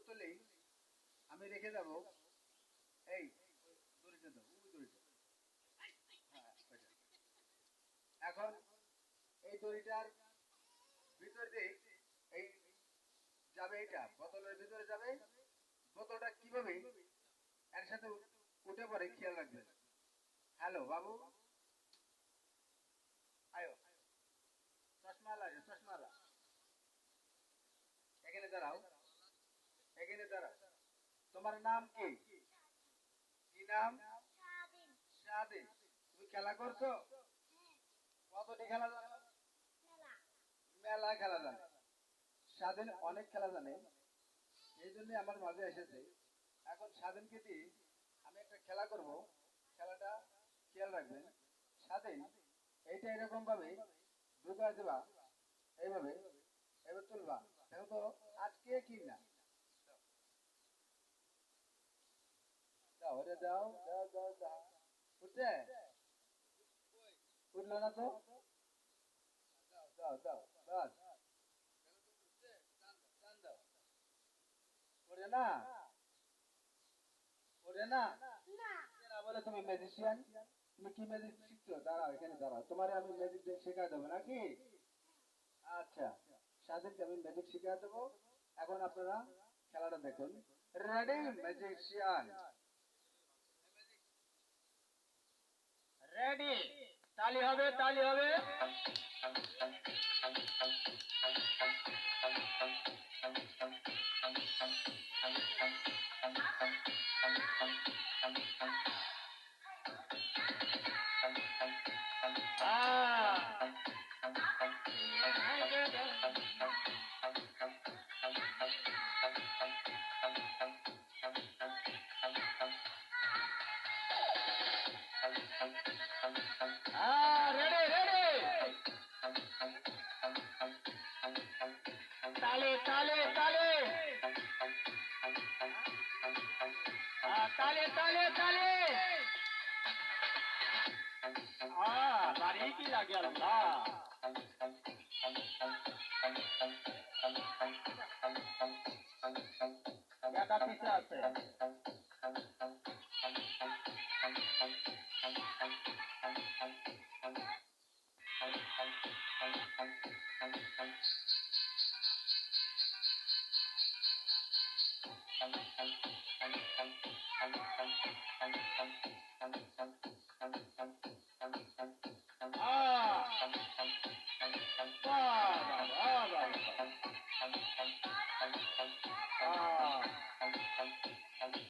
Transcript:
বোতলেই আমি রেখে যাব। এই দড়িটা দাও ওই দড়িটা। হ্যাঁ, এখন এই দড়িটার ভিতর দিয়ে এই যাবে এটা বোতলের ভিতরে যাবে। বোতলটা কীভাবে এর সাথে উঠে পড়ে খেয়াল রাখবেন হ্যালো বাবু। আয়ো। চশমালা আছে চশমালা এখানে দাঁড়াও। দাঁড়াও তোমার নাম কি? কি নাম? তুমি খেলা করছ? কতটি খেলা জানো? মেলা খেলা জানে। স্বাধীন অনেক খেলা জানে। এই জন্য আমার মাঝে এসেছে। এখন স্বাধীনকে দিয়ে আমি একটা খেলা করব। খেলাটা খেয়াল রাখবেন। স্বাধীন এইটা এরকম ভাবে ঢুকা দেবা। এইভাবে, এবার তুলবা। দেখো তো, আজকে কি না? দাও উঠছে উঠল না তো শিখছো এখানে দাঁড়াও তোমার আমি দেবো নাকি আচ্ছা আমি শিখা দেবো এখন আপনারা খেলাটা দেখুন রেডি ম্যাজিশিয়ান রেডি তালি হবে তালি হবে আহ रेडी रेडी ताले ताले ताले ताले ताले ताले हाँ बारीकी लग गया लंबा क्या था पीछे आपसे? Thank you.